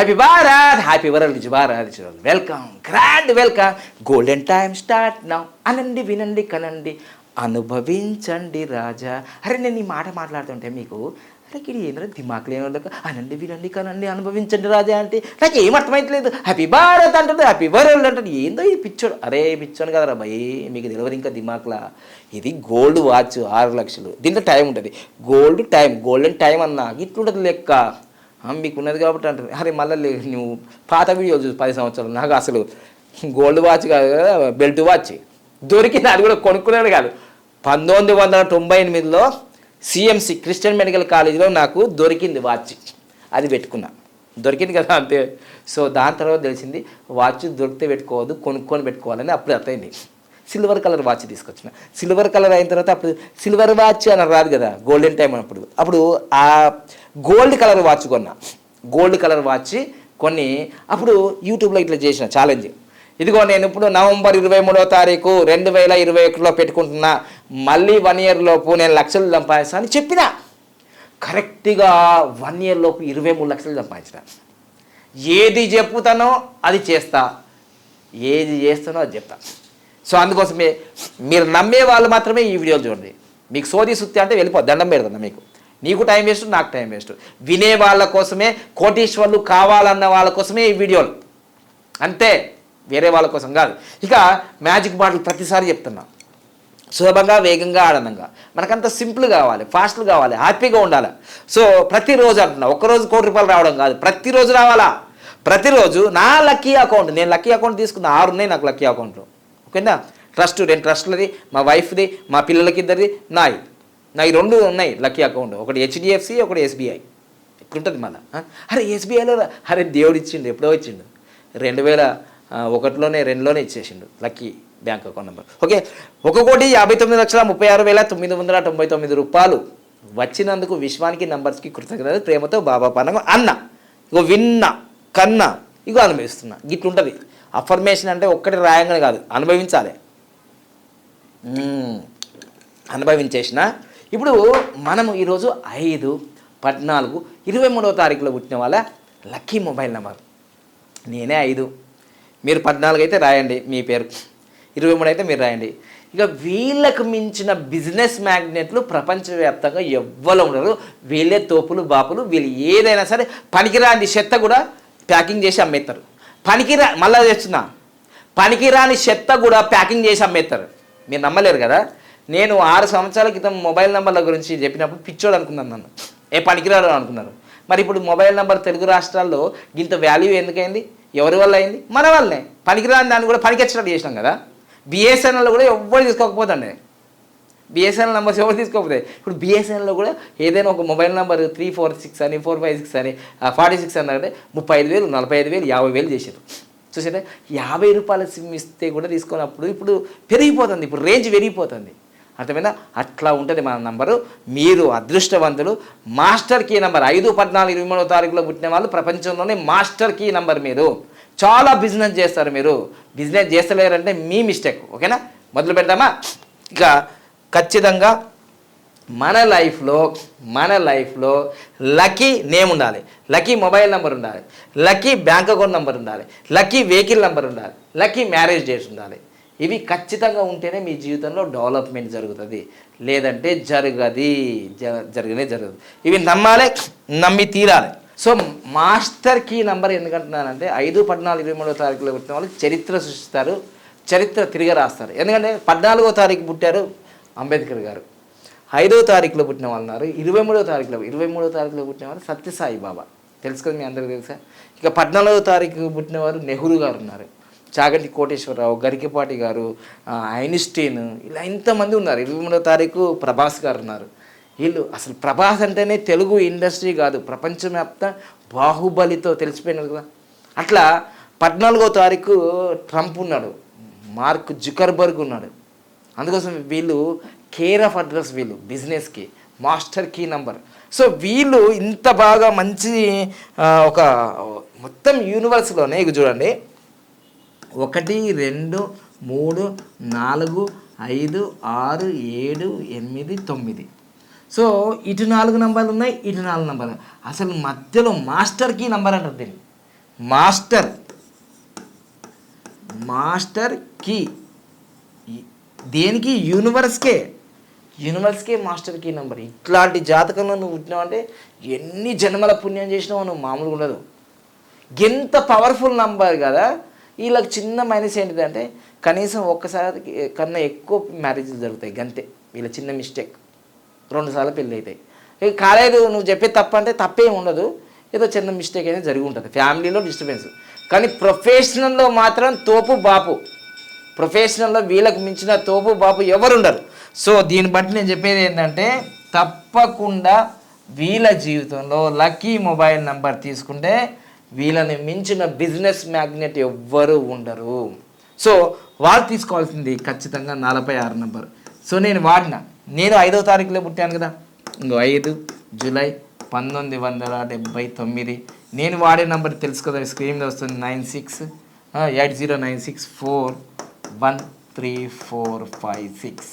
Happy Bharat happy world Bharat welcome grand welcome golden time start now అనండి వినండి కనండి అనుభవించండి రాజా అరే నేను ఈ మాట మాట్లాడుతుంటే మీకు అరే ఇది ఏంటంటే దిమాక్ లేని అనండి వినండి కనండి అనుభవించండి రాజా అంటే నాకు ఏం అర్థమైతలేదు. హ్యాపీ భారత్ అంటుంది హ్యాపీ వరల్డ్ అంటాడు ఏందో ఈ పిచ్చోడు. అరే పిచ్చోడు కదరా భయ్ మీకు తెలియదు ఇంకా దిమాక్లా. ఇది గోల్డ్ వాచ్ ఆరు లక్షలు. దీంట్లో టైం ఉంటుంది. గోల్డ్ టైం గోల్డెన్ టైం అన్నా ఇట్లుంటుంది లెక్క. మీకు ఉన్నది కాబట్టి అంటారు అరే మళ్ళీ నువ్వు పాత వీడియో చూసి పది సంవత్సరాలు. నాకు అసలు గోల్డ్ వాచ్ కాదు కదా బెల్ట్ వాచ్ దొరికింది అది కూడా కొనుక్కునేది కాదు. పంతొమ్మిది వందల తొంభై ఎనిమిదిలో సిఎంసి క్రిస్టియన్ మెడికల్ కాలేజీలో నాకు దొరికింది వాచ్ అది పెట్టుకున్నా. దొరికింది కదా అంతే. సో దాని తర్వాత తెలిసింది వాచ్ దొరికితే పెట్టుకోవద్దు కొనుక్కొని పెట్టుకోవాలని అప్పుడు అర్థమైంది. సిల్వర్ కలర్ వాచ్ తీసుకొచ్చిన. సిల్వర్ కలర్ అయిన తర్వాత అప్పుడు సిల్వర్ వాచ్ అని రాదు కదా గోల్డెన్ టైం అన్నప్పుడు అప్పుడు ఆ గోల్డ్ కలర్ వాచ్ కొన్నా. గోల్డ్ కలర్ వాచ్ కొన్ని అప్పుడు యూట్యూబ్లో ఇట్లా చేసిన ఛాలెంజ్. ఇదిగో నేను ఇప్పుడు నవంబర్ ఇరవై మూడో తారీఖు రెండు వేల ఇరవై ఒకటిలో పెట్టుకుంటున్నా. మళ్ళీ వన్ ఇయర్ లోపు నేను లక్షలు సంపాదిస్తా అని చెప్పిన. కరెక్ట్గా వన్ ఇయర్ లోపు ఇరవై మూడు లక్షలు సంపాదించిన. ఏది చెప్పుతానో అది చేస్తా. ఏది చేస్తానో అది చెప్తా. సో అందుకోసమే మీరు నమ్మే వాళ్ళు మాత్రమే ఈ వీడియోలు చూడండి. మీకు సోది సుత్తి అంటే వెళ్ళిపో దండం పెడుతున్నా మీకు. నీకు టైం వేస్ట్ నాకు టైం వేస్ట్. వినే వాళ్ళ కోసమే కోటీశ్వర్లు కావాలన్న వాళ్ళ కోసమే ఈ వీడియోలు. అంతే వేరే వాళ్ళ కోసం కాదు. ఇక మ్యాజిక్ మాటలు ప్రతిసారి చెప్తున్నా. సులభంగా వేగంగా ఆనందంగా. మనకంత సింపుల్ కావాలి ఫాస్ట్లు కావాలి హ్యాపీగా ఉండాలి. సో ప్రతిరోజు అంటున్నా ఒక్కరోజు కోటి రూపాయలు రావడం కాదు. ప్రతిరోజు రావాలా? ప్రతిరోజు నా లక్కీ అకౌంట్ నేను లక్కీ అకౌంట్ తీసుకున్న ఆరు ఉన్నాయి నాకు లక్కీ అకౌంట్లో. ఓకేనా? ట్రస్ట్ రెండు ట్రస్ట్లది మా వైఫ్ది మా పిల్లలకి ఇద్దరిది నాయి. నాకు రెండు ఉన్నాయి లక్కీ అకౌంట్ ఒకటి హెచ్డిఎఫ్సి ఒకటి ఎస్బీఐ ఇట్లుంటుంది మళ్ళీ? అరే ఎస్బీఐలో అరే దేవుడు ఇచ్చిండు ఎప్పుడో ఇచ్చిండు. రెండు వేల ఒకటిలోనే రెండులోనే ఇచ్చేసిండు lucky bank account number okay ఒక కోటి యాభై తొమ్మిది లక్షల ముప్పై ఆరు వేల తొమ్మిది వందల తొంభై తొమ్మిది రూపాయలు వచ్చినందుకు విశ్వానికి నంబర్స్కి కృతజ్ఞత ప్రేమతో బాబా పండగ అన్న ఇగో విన్న కన్న ఇగో అనుభవిస్తున్నా. ఇట్లుంటుంది అఫర్మేషన్ అంటే ఒక్కటి రాయంగానే కాదు అనుభవించాలి. అనుభవించేసినా అనుభవించేసిన ఇప్పుడు మనము ఈరోజు ఐదు పద్నాలుగు ఇరవై మూడవ తారీఖులో పుట్టిన వాళ్ళ లక్కీ మొబైల్ నెంబర్. నేనే ఐదు. మీరు పద్నాలుగు అయితే రాయండి మీ పేరు. ఇరవై మూడు అయితే మీరు రాయండి. ఇక వీళ్ళకు మించిన బిజినెస్ మ్యాగ్నెట్లు ప్రపంచవ్యాప్తంగా ఎవ్వరు ఉండరు. వీళ్ళే తోపులు బాపులు వీళ్ళు ఏదైనా సరే పనికిరాని చెత్త కూడా ప్యాకింగ్ చేసి అమ్మేస్తారు. పనికిరా మళ్ళీ చేస్తున్నా. పనికిరాని చెత్త కూడా ప్యాకింగ్ చేసి అమ్మేస్తారు. మీరు నమ్మలేరు కదా? నేను ఆరు సంవత్సరాల క్రితం మొబైల్ నెంబర్ల గురించి చెప్పినప్పుడు పిచ్చోడు అనుకున్నాను నన్ను. ఏ పనికిరాడు అనుకున్నారు. మరి ఇప్పుడు మొబైల్ నెంబర్ తెలుగు రాష్ట్రాల్లో ఇంత వాల్యూ ఎందుకైంది? ఎవరి వల్ల అయింది? మన వల్లనే. పనికిరాని దాన్ని కూడా పనికొచ్చినట్టు చేసినాం కదా. బిఎస్ఎన్ఎల్ కూడా ఎవ్వరు తీసుకోకపోతుండే. బిఎస్ఎన్ఎల్ నెంబర్స్ ఎవరు తీసుకోకపోతే? ఇప్పుడు బిఎస్ఎన్ఎల్లో కూడా ఏదైనా ఒక mobile number three four six అని ఫోర్ ఫైవ్ సిక్స్ అని ఫార్టీ సిక్స్ అని ముప్పై ఐదు వేలు నలభై ఐదు వేలు యాభై వేలు చేసారు చూసారా? యాభై రూపాయల సిమ్ ఇస్తే కూడా తీసుకున్నప్పుడు ఇప్పుడు పెరిగిపోతుంది. ఇప్పుడు రేంజ్ పెరిగిపోతుంది. అర్థమైందా? అట్లా ఉంటుంది మన నంబరు. మీరు అదృష్టవంతులు. మాస్టర్ కీ నంబర్ ఐదు పద్నాలుగు ఇరవై మూడో తారీఖులో పుట్టిన వాళ్ళు ప్రపంచంలోనే మాస్టర్ కీ నంబర్ మీరు. చాలా బిజినెస్ చేస్తారు మీరు. బిజినెస్ చేస్తలేరంటే మీ మిస్టేక్. ఓకేనా? మొదలు పెడతామా ఇక ఖచ్చితంగా మన లైఫ్లో మన లైఫ్లో లక్కీ నేమ్ ఉండాలి. లక్కీ మొబైల్ నెంబర్ ఉండాలి. లక్కీ బ్యాంక్ అకౌంట్ నెంబర్ ఉండాలి. లక్కీ వెహికల్ నెంబర్ ఉండాలి. లక్కీ మ్యారేజ్ డేట్స్ ఉండాలి. ఇవి ఖచ్చితంగా ఉంటేనే మీ జీవితంలో డెవలప్మెంట్ జరుగుతుంది. లేదంటే జరగది. జ- జరగనే జరగదు. ఇవి నమ్మాలి నమ్మి తీరాలి. సో మాస్టర్ కీ నంబర్ ఎందుకంటున్నానంటే ఐదు పద్నాలుగు ఇరవై మూడో తారీఖులో పుట్టిన వాళ్ళు చరిత్ర సృష్టిస్తారు చరిత్ర తిరిగి రాస్తారు. ఎందుకంటే పద్నాలుగో తారీఖు పుట్టారు అంబేద్కర్ గారు. ఐదో తారీఖులో పుట్టిన వాళ్ళు ఉన్నారు. ఇరవై మూడో తారీఖులో ఇరవై మూడో తారీఖులో పుట్టిన వారు సత్యసాయి బాబా. తెలుసు కదా మీ అందరికీ తెలుసా? ఇక పద్నాలుగో తారీఖు పుట్టినవారు నెహ్రూ గారు ఉన్నారు. చాగంటి కోటేశ్వరరావు గరికపాటి గారు ఐన్స్టీన్ ఇలా ఇంతమంది ఉన్నారు. ఇరవై మూడో తారీఖు ప్రభాస్ గారు ఉన్నారు. వీళ్ళు అసలు ప్రభాస్ అంటేనే తెలుగు ఇండస్ట్రీ కాదు. ప్రపంచవ్యాప్త బాహుబలితో తెలిసిపోయినారు కదా. అట్లా పద్నాలుగో తారీఖు ట్రంప్ ఉన్నాడు. మార్క్ జుకర్బర్గ్ ఉన్నాడు. అందుకోసం వీళ్ళు కేర్ ఆఫ్ అడ్రస్ వీళ్ళు బిజినెస్కి మాస్టర్ కీ నంబర్. సో వీళ్ళు ఇంత బాగా మంచి ఒక మొత్తం యూనివర్స్లోనే ఇక చూడండి ఒకటి రెండు మూడు నాలుగు ఐదు ఆరు ఏడు ఎనిమిది తొమ్మిది. సో ఇటు నాలుగు నంబర్లు ఉన్నాయి ఇటు నాలుగు నంబర్లు అసలు మధ్యలో మాస్టర్ కీ నంబర్ అంటారు దీన్ని. మాస్టర్. Master key. దేనికి? యూనివర్స్కే యూనివర్స్కే మాస్టర్ కీ నెంబర్. ఇట్లాంటి జాతకంలో నువ్వు పుట్టినావు అంటే ఎన్ని జన్మల పుణ్యం చేసినావు నువ్వు మామూలుగా ఉండదు. ఎంత పవర్ఫుల్ నంబర్ కదా? వీళ్ళకి చిన్న మైనస్ ఏంటిదంటే కనీసం ఒక్కసారి కన్నా ఎక్కువ మ్యారేజ్లు జరుగుతాయి గంతే. వీళ్ళ చిన్న మిస్టేక్ రెండు సార్లు పెళ్ళి అవుతాయి ఇక కాలేదు నువ్వు చెప్పే తప్ప అంటే తప్పేం ఉండదు. ఏదో చిన్న మిస్టేక్ అనేది జరిగి ఉంటుంది. ఫ్యామిలీలో డిస్టర్బెన్స్ కానీ ప్రొఫెషనల్లో మాత్రం తోపు బాపు. ప్రొఫెషనల్లో వీళ్ళకు మించిన తోపు బాపు ఎవరు ఉండరు సో దీన్ని బట్టి నేను చెప్పేది ఏంటంటే తప్పకుండా వీళ్ళ జీవితంలో లక్కీ మొబైల్ నెంబర్ తీసుకుంటే వీళ్ళని మించిన బిజినెస్ మ్యాగ్నెట్ ఎవ్వరు ఉండరు. సో వాళ్ళు తీసుకోవాల్సింది ఖచ్చితంగా నలభై ఆరు నెంబర్. సో నేను వాడిన. నేను ఐదో తారీఖులో పుట్టాను కదా. ఇంకో ఐదు జూలై పంతొమ్మిది వందల డెబ్బై తొమ్మిది. నేను వాడే నంబర్ తెలుసు కదా స్క్రీన్ మీద వస్తుంది nine six eight zero nine six four one three four five six.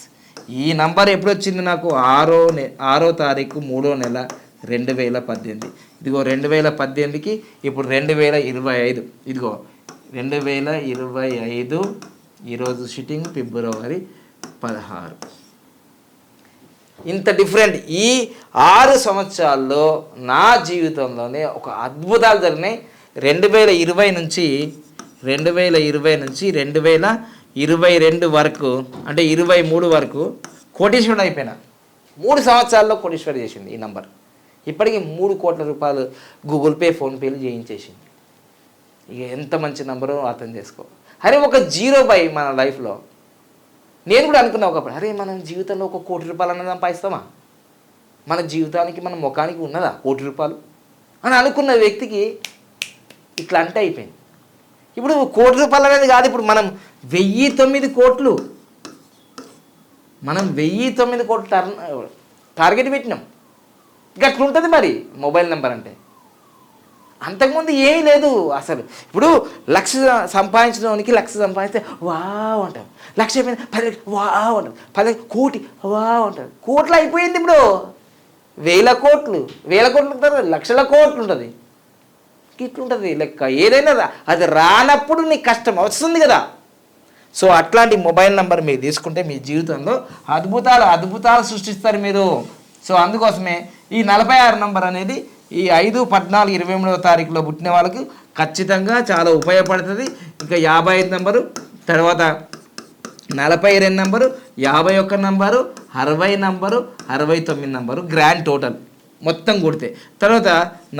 ఈ నంబర్ ఎప్పుడు వచ్చింది నాకు? ఆరో నె ఆరో తారీఖు మూడో నెల రెండు వేల పద్దెనిమిది. ఇదిగో రెండు వేల పద్దెనిమిదికి ఇప్పుడు రెండు వేల ఇరవై ఐదు. ఇదిగో రెండు వేల ఇరవై ఐదు ఈరోజు షిట్టింగ్ ఫిబ్రవరి పదహారు. ఇంత డిఫరెంట్. ఈ ఆరు సంవత్సరాల్లో నా జీవితంలోనే ఒక అద్భుతాలు జరిగినాయి. రెండు వేల ఇరవై నుంచి రెండు వేల ఇరవై నుంచి రెండు వేల ఇరవై రెండు వరకు అంటే ఇరవై మూడు వరకు కోటీశ్వరుడు అయిపోయినా. మూడు సంవత్సరాల్లో కోటీశ్వరుడు చేసింది ఈ నంబర్. ఇప్పటికి మూడు కోట్ల రూపాయలు గూగుల్ పే ఫోన్పేలు చేయించేసింది. ఇక ఎంత మంచి నంబరో అర్థం చేసుకో. అరే ఒక జీరో బై మన లైఫ్లో నేను కూడా అనుకున్నా ఒకప్పుడు అరే మనం జీవితంలో ఒక కోటి రూపాయలు అన్నది సంపాదిస్తామా? మన జీవితానికి మన ముఖానికి ఉన్నదా కోటి రూపాయలు? అని అనుకున్న వ్యక్తికి ఇట్లా అంటే అయిపోయింది. ఇప్పుడు కోటి రూపాయలు అనేది కాదు ఇప్పుడు మనం వెయ్యి తొమ్మిది కోట్లు మనం వెయ్యి తొమ్మిది కోట్లు టర్న్ టార్గెట్ పెట్టినాం. ఇక అట్లుంటుంది మరి మొబైల్ నెంబర్ అంటే. అంతకుముందు ఏమీ లేదు అసలు. ఇప్పుడు లక్ష సంపాదించడానికి లక్ష సంపాదిస్తే వా అంటారు. లక్ష అయిపోయింది పది వావ్ అంటారు. పది కోటి వా అంటారు. కోట్లు అయిపోయింది ఇప్పుడు. వేల కోట్లు వేల కోట్లు ఉంటారు లక్షల కోట్లు ఉంటుంది. ఇట్లుంటుంది లెక్క. ఏదైనా రా- అది రానప్పుడు నీకు కష్టం వస్తుంది కదా. సో అట్లాంటి మొబైల్ నెంబర్ మీరు తీసుకుంటే మీ జీవితంలో అద్భుతాలు అద్భుతాలు సృష్టిస్తారు మీరు. సో అందుకోసమే ఈ నలభై ఆరు నంబర్ అనేది ఈ ఐదు పద్నాలుగు ఇరవై మూడవ తారీఖులో పుట్టిన వాళ్ళకి ఖచ్చితంగా చాలా ఉపయోగపడుతుంది. ఇంకా యాభై ఐదు నంబరు తర్వాత నలభై రెండు నంబరు యాభై ఒక్క నంబరు అరవై నంబరు అరవై తొమ్మిది నంబరు గ్రాండ్ టోటల్ మొత్తం కొడితే. తర్వాత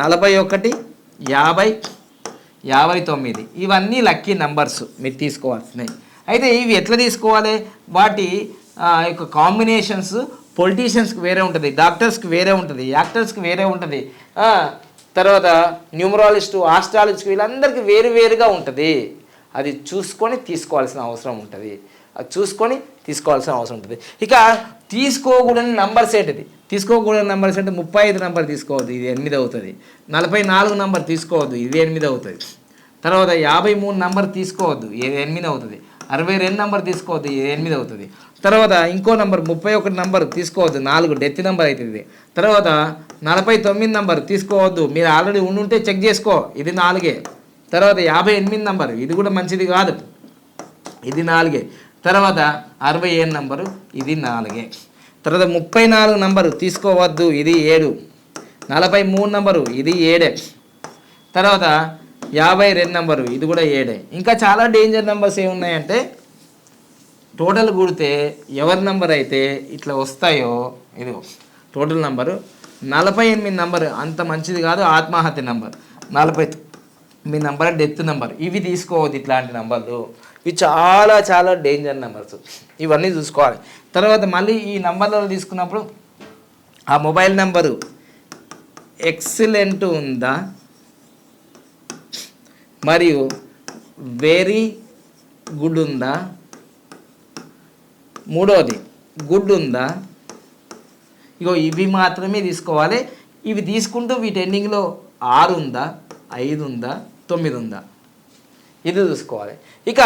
నలభై ఒకటి యాభై యాభై తొమ్మిది. ఇవన్నీ లక్కీ నంబర్స్ మీరు తీసుకోవాల్సినవి. అయితే ఇవి ఎట్లా తీసుకోవాలి? వాటి యొక్క కాంబినేషన్స్ పొలిటీషియన్స్కి వేరే ఉంటుంది డాక్టర్స్కి వేరే ఉంటుంది యాక్టర్స్కి వేరే ఉంటుంది. తర్వాత న్యూమరాలజిస్టు ఆస్ట్రాలజిస్ట్ వీళ్ళందరికీ వేరు వేరుగా ఉంటుంది. అది చూసుకొని తీసుకోవాల్సిన అవసరం ఉంటుంది. అది చూసుకొని తీసుకోవాల్సిన అవసరం ఉంటుంది. ఇక తీసుకోకూడని నంబర్స్ ఏంటిది? తీసుకోకూడని నంబర్స్ అంటే ముప్పై ఐదు నంబర్ తీసుకోవద్దు ఇది ఎనిమిది అవుతుంది. నలభై నాలుగు నంబర్ తీసుకోవద్దు ఇది ఎనిమిది అవుతుంది. తర్వాత యాభై మూడు నంబర్ తీసుకోవద్దు ఇది ఎనిమిది అవుతుంది. అరవై రెండు నెంబర్ తీసుకోవద్దు ఎనిమిది అవుతుంది. తర్వాత ఇంకో నెంబర్ ముప్పై ఒకటి నెంబర్ తీసుకోవద్దు నాలుగు డెత్ నెంబర్ అవుతుంది తర్వాత నలభై తొమ్మిది నెంబర్ తీసుకోవద్దు మీరు ఆల్రెడీ ఉండుంటే చెక్ చేసుకో ఇది నాలుగే. తర్వాత యాభై ఎనిమిది నెంబర్ ఇది కూడా మంచిది కాదు. ఇది నాలుగే. తర్వాత అరవై ఏడు నెంబరు ఇది నాలుగే. తర్వాత ముప్పై నాలుగు నంబరు తీసుకోవద్దు ఇది ఏడు. నలభై మూడు నంబరు ఇది ఏడే. తర్వాత యాభై రెండు నెంబరు ఇది కూడా ఏడే. ఇంకా చాలా డేంజర్ నెంబర్స్ ఏమున్నాయంటే టోటల్ కూడితే ఎవరి నెంబర్ అయితే ఇట్లా వస్తాయో ఇదిగో టోటల్ నెంబరు నలభై ఎనిమిది నెంబర్ అంత మంచిది కాదు ఆత్మహత్య నెంబర్ నలభై మీ నెంబర్ డెత్ నెంబర్ ఇవి తీసుకోవద్దు ఇట్లాంటి నెంబర్లు ఇవి చాలా చాలా డేంజర్ నెంబర్స్ ఇవన్నీ చూసుకోవాలి. తర్వాత మళ్ళీ ఈ నెంబర్లలో తీసుకున్నప్పుడు ఆ మొబైల్ నెంబరు ఎక్సలెంట్ ఉందా? మరియు వెరీ గుడ్ ఉందా మూడోది గుడ్ ఉందా ఇగో ఇవి మాత్రమే తీసుకోవాలి. ఇవి తీసుకుంటూ వీటి ఎండింగ్లో ఆరు ఉందా ఐదు ఉందా తొమ్మిది ఉందా ఇది చూసుకోవాలి. ఇక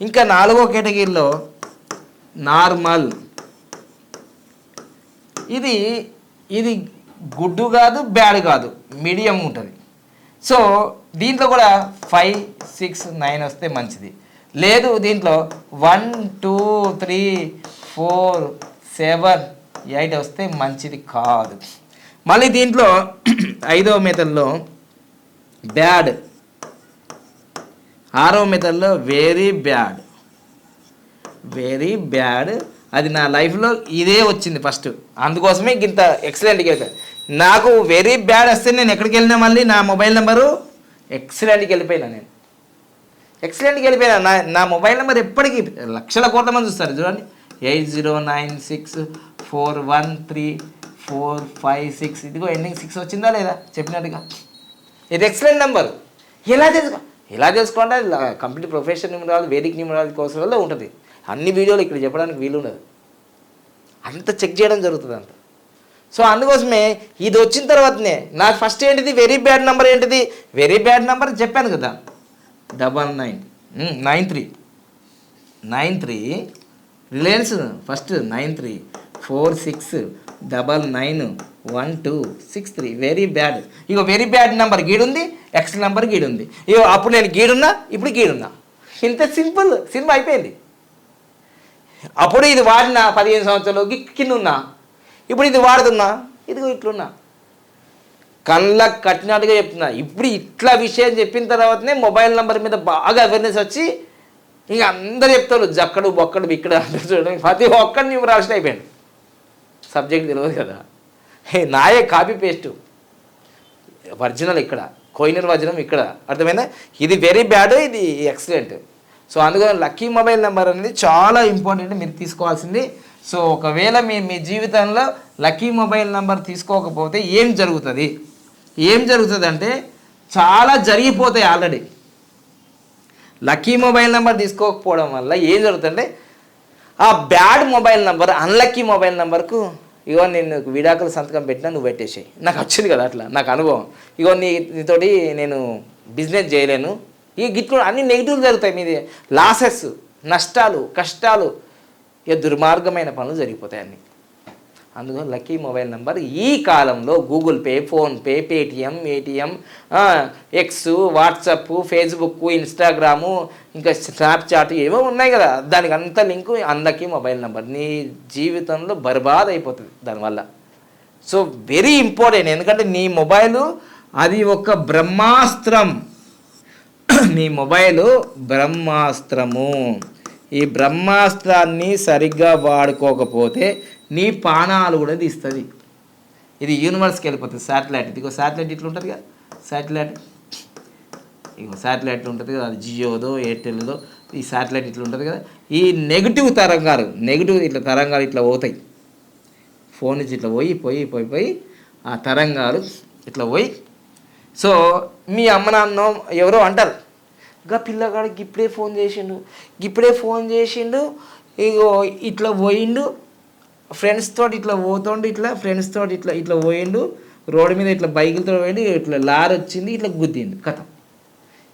ఇంకా నాలుగో కేటగిరీలో నార్మల్. ఇది ఇది గుడ్డు కాదు బ్యాడ్ కాదు మీడియం ఉంటుంది. సో దీంట్లో కూడా ఫైవ్ సిక్స్ నైన్ వస్తే మంచిది. లేదు దీంట్లో one two three four seven eight వస్తే మంచిది కాదు. మళ్ళీ దీంట్లో ఐదో మెథడ్లో బ్యాడ్ ఆరో మెథడ్లో వెరీ బ్యాడ్ వెరీ బ్యాడ్ అది నా లైఫ్లో ఇదే వచ్చింది ఫస్ట్ అందుకోసమే ఇంత ఎక్సలెంట్గా నాకు వెరీ బ్యాడ్ వస్తే నేను ఎక్కడికి వెళ్ళినా మళ్ళీ నా మొబైల్ నెంబరు ఎక్సలెంట్కి వెళ్ళిపోయినా నేను. ఎక్సలెంట్కి వెళ్ళిపోయినా. నా నా మొబైల్ నెంబర్ ఎప్పటికీ లక్షల కోట్ల మంది చూస్తారు. చూడండి. Eight zero nine six four one three four five six. ఇదిగో ఎండింగ్ సిక్స్ వచ్చిందా లేదా? చెప్పినట్టుగా. ఇది ఎక్సలెంట్ నెంబర్ ఎలా తెలుసుకో ఎలా తెలుసుకోవాలంటే complete profession numerology Vedic numerology కోర్సులలో ఉంటుంది. అన్ని వీడియోలు ఇక్కడ చెప్పడానికి వీలు ఉండదు అంత చెక్ చేయడం జరుగుతుంది అంత సో అందుకోసమే ఇది వచ్చిన తర్వాతనే. నాకు ఫస్ట్ ఏంటిది? వెరీ బ్యాడ్ నెంబర్ ఏంటిది? వెరీ బ్యాడ్ నెంబర్ చెప్పాను కదా. Double nine nine three nine three Reliance first nine three four six double nine one two six three very bad ఇగో వెరీ బ్యాడ్ నెంబర్ గీడుంది. ఎక్స్ నెంబర్ గీడుంది. ఇగో అప్పుడు నేను గీడున్నా ఇప్పుడు గీడున్నా. ఇంత సింపుల్. సినిమా అయిపోయింది. అప్పుడు ఇది వాడిన పదిహేను సంవత్సరాలు కింద ఉన్నా. ఇప్పుడు ఇది వాడుతున్నా ఇదిగో ఇట్లున్నా. కళ్ళకు కట్టినట్టుగా చెప్తున్నా. ఇప్పుడు ఇట్లా విషయం చెప్పిన తర్వాతనే మొబైల్ నెంబర్ మీద బాగా అవేర్నెస్ వచ్చి ఇంక అందరు చెప్తారు జక్కడు బొక్కడు ఇక్కడ అంటారు ప్రతి ఒక్కడిని నువ్వు రాసిన అయిపోయాడు సబ్జెక్ట్ తెలియదు కదా. హే నాయే కాపీ పేస్టు ఒరిజినల్ ఇక్కడ. కోయినర్ వజనం ఇక్కడ. అర్థమైందా? ఇది వెరీ బ్యాడ్ ఇది ఎక్సలెంట్ సో అందుకని లక్కీ మొబైల్ నెంబర్ అనేది చాలా ఇంపార్టెంట్ మీరు తీసుకోవాల్సింది. సో ఒకవేళ మీ మీ జీవితంలో లక్కీ మొబైల్ నెంబర్ తీసుకోకపోతే ఏం జరుగుతుంది? ఏం జరుగుతుంది అంటే చాలా జరిగిపోతాయి ఆల్రెడీ. లక్కీ మొబైల్ నెంబర్ తీసుకోకపోవడం వల్ల ఏం జరుగుతుందంటే ఆ bad mobile number unlucky mobile నెంబర్కు ఇగో నేను విడాకులు సంతకం పెట్టినా నువ్వు పెట్టేసాయి. నాకు వచ్చింది కదా అట్లా నాకు అనుభవం. ఇగో నీ నీతోటి నేను బిజినెస్ చేయలేను. ఈ గిట్లు అన్ని నెగిటివ్ జరుగుతాయి మీది. లాసెస్ నష్టాలు కష్టాలు ఇక దుర్మార్గమైన పనులు జరిగిపోతాయని అందుకని లక్కీ మొబైల్ నెంబర్ ఈ కాలంలో Google Pay PhonePe Paytm ATM X WhatsApp Facebook Instagram ఇంకా స్నాప్చాట్ ఏవో ఉన్నాయి కదా. దానికి అంత లింకు అందరికీ మొబైల్ నెంబర్. నీ జీవితంలో బర్బాద్ అయిపోతుంది దానివల్ల. So very important. ఎందుకంటే నీ మొబైలు అది ఒక బ్రహ్మాస్త్రం. నీ మొబైలు బ్రహ్మాస్త్రము. ఈ బ్రహ్మాస్త్రాన్ని సరిగ్గా వాడుకోకపోతే నీ పానాలు కూడా తీస్తుంది. ఇది యూనివర్స్కి వెళ్ళిపోతుంది శాటిలైట్ ఇదిగో శాటిలైట్ ఇట్లా ఉంటుంది కదా శాటిలైట్ ఇగో శాటిలైట్ ఉంటుంది కదా అది జియోదో ఎయిర్టెల్దో ఈ శాటిలైట్ ఇట్లా ఉంటుంది కదా. ఈ నెగిటివ్ తరంగాలు నెగిటివ్ ఇట్లా తరంగాలు ఇట్లా పోతాయి. ఫోన్ నుంచి ఇట్లా పోయి పోయి పోయి పోయి ఆ తరంగాలు ఇట్లా పోయి. సో మీ అమ్మ నాన్న ఎవరో అంటారు గా పిల్లగాడికి ఇప్పుడే ఫోన్ చేసిండు. ఇప్పుడే ఫోన్ చేసిండు ఇగో ఇట్లా పోయిండు. ఫ్రెండ్స్ తోటి ఇట్లా పోతుండు ఇట్లా ఫ్రెండ్స్ తోటి ఇట్లా ఇట్లా పోయిండు. రోడ్డు మీద ఇట్లా బైకులతో పోయిండు ఇట్లా లారీ వచ్చింది ఇట్లా గుద్దిండు. కథ.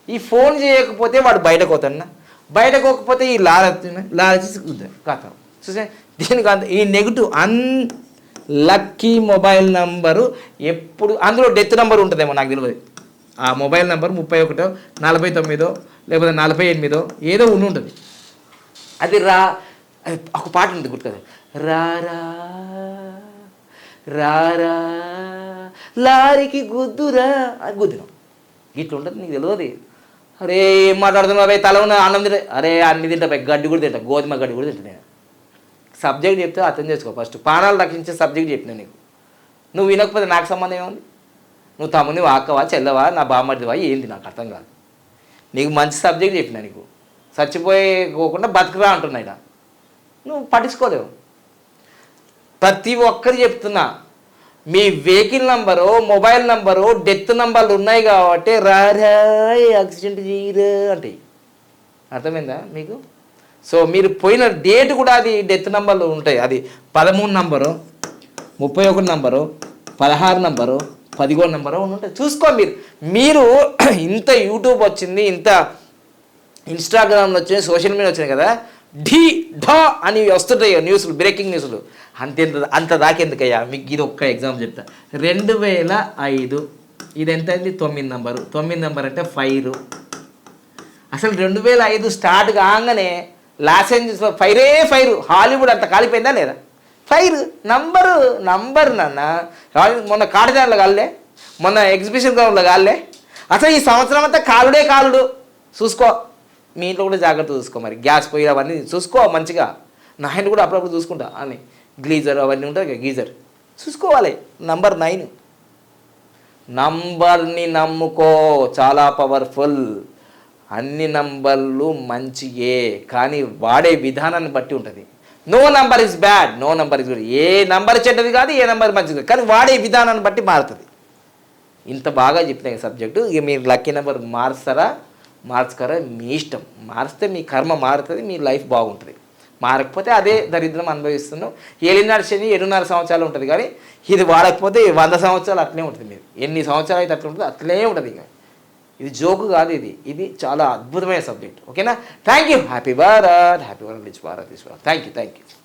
ఈ ఫోన్ చేయకపోతే వాడు బయటకు పోతాడు బయటకు పోకపోతే ఈ లారీ వచ్చింది లారీ వచ్చి గుద్దాడు. కథ. చూసే దీనికి అంత ఈ negative un lucky mobile number ఎప్పుడు అందులో డెత్ నెంబర్ ఉంటుందేమో నాకు తెలియదు ఆ మొబైల్ నెంబర్ ముప్పై ఒకటో నలభై తొమ్మిదో లేకపోతే నలభై ఎనిమిదో ఏదో ఉండి ఉంటుంది. అది రా ఒక పాట ఉంటుంది గుర్తు కదా రారా రారా లారీకి గుద్దురా అది గుద్దినాం. ఇట్లా ఉంటుంది నీకు తెలియదు అరే ఏం మాట్లాడుతున్నావు? తల ఉన్న అన్నం తింటా. అరే అన్ని తింటా గడ్డి కూడా తింటా గోధుమ గడ్డి కూడా తింటా నేను. సబ్జెక్ట్ చెప్తే అర్థం చేసుకో. ఫస్ట్ పానాలు రక్షించే సబ్జెక్ట్ చెప్పినా నీకు. నువ్వు వినకపోతే నాకు సంబంధం ఏముంది? నువ్వు తమ్ముని వాక్కవా చెల్లవా నా బామ్మడివా ఏంది నాకు అర్థం కాదు. నీకు మంచి సబ్జెక్ట్ చెప్పినా నీకు. చచ్చిపోయేకోకుండా బతుకురా అంటున్నాయి నువ్వు పట్టించుకోలేవు. ప్రతి ఒక్కరు చెప్తున్నా మీ vehicle number mobile number death నంబర్లు ఉన్నాయి కాబట్టి రారా యాక్సిడెంట్ చేయరా అంటే. అర్థమైందా మీకు? సో మీరు పోయిన డేట్ కూడా అది డెత్ నంబర్లు ఉంటాయి. అది పదమూడు నంబరు ముప్పై ఒకటి నంబరు పదహారు నంబరు పదిగో నెంబర్ ఉంటాయి. చూసుకో మీరు. మీరు ఇంత యూట్యూబ్ వచ్చింది ఇంత ఇన్స్టాగ్రామ్లో వచ్చింది సోషల్ మీడియా వచ్చింది కదా? ఢీ ఢా అని వస్తుంటాయి న్యూస్లు బ్రేకింగ్ న్యూస్లు అంతెంత అంత దాకెందుకయ్యా? మీకు ఇది ఒక్క ఎగ్జామ్ చెప్తా. రెండు వేల ఐదు. ఇది ఎంత అయింది? తొమ్మిది నెంబరు తొమ్మిది నెంబర్ అంటే ఫైర్ అసలు రెండు వేల ఐదు స్టార్ట్ కాగానే లాస్ ఏంజల్స్ ఫైరే ఫైర్ హాలీవుడ్ అంత కాలిపోయిందా లేదా? ఫైర్ నంబరు నంబర్ నాన్న. మొన్న కాటజాన్లో కాలే మొన్న ఎగ్జిబిషన్ గ్రౌండ్లో కాలే. అసలు ఈ సంవత్సరం అంతా కాలుడే కాలుడు. చూసుకో మీ ఇంట్లో కూడా జాగ్రత్త చూసుకో మరి. గ్యాస్ పొయ్యి అవన్నీ చూసుకో మంచిగా. నా ఆయన కూడా అప్పుడప్పుడు చూసుకుంటా. అని గ్లీజర్ అవన్నీ ఉంటాయి కదా గీజర్. చూసుకోవాలి. Number nine. నంబర్ని నమ్ముకో. చాలా పవర్ఫుల్. అన్ని నంబర్లు మంచియే. కానీ వాడే విధానాన్ని బట్టి ఉంటుంది. No number is bad no number is good A number చెడ్డది కాదు ఏ నంబర్ మంచిది కాదు. కానీ వాడే విధానాన్ని బట్టి మారుతుంది. ఇంత బాగా చెప్పిన సబ్జెక్టు ఇక మీరు లక్కీ నెంబర్ మారుస్తారా మార్చుకారా? మీ ఇష్టం. మారిస్తే మీ కర్మ మారుతుంది మీ లైఫ్ బాగుంటుంది. మారకపోతే అదే దరిద్రం అనుభవిస్తున్నాం. ఏలినాడు శని ఏడున్నర సంవత్సరాలు ఉంటుంది కానీ ఇది వాడకపోతే వంద సంవత్సరాలు అట్లే ఉంటుంది మీరు. ఎన్ని సంవత్సరాలు అయితే అట్లా ఉంటుంది అట్లే ఉంటుంది ఇంకా. ఇది జోకు కాదు ఇది. ఇది చాలా అద్భుతమైన సబ్జెక్ట్. ఓకేనా? Thank you happy Bharat happy world rich Bharat thank you thank you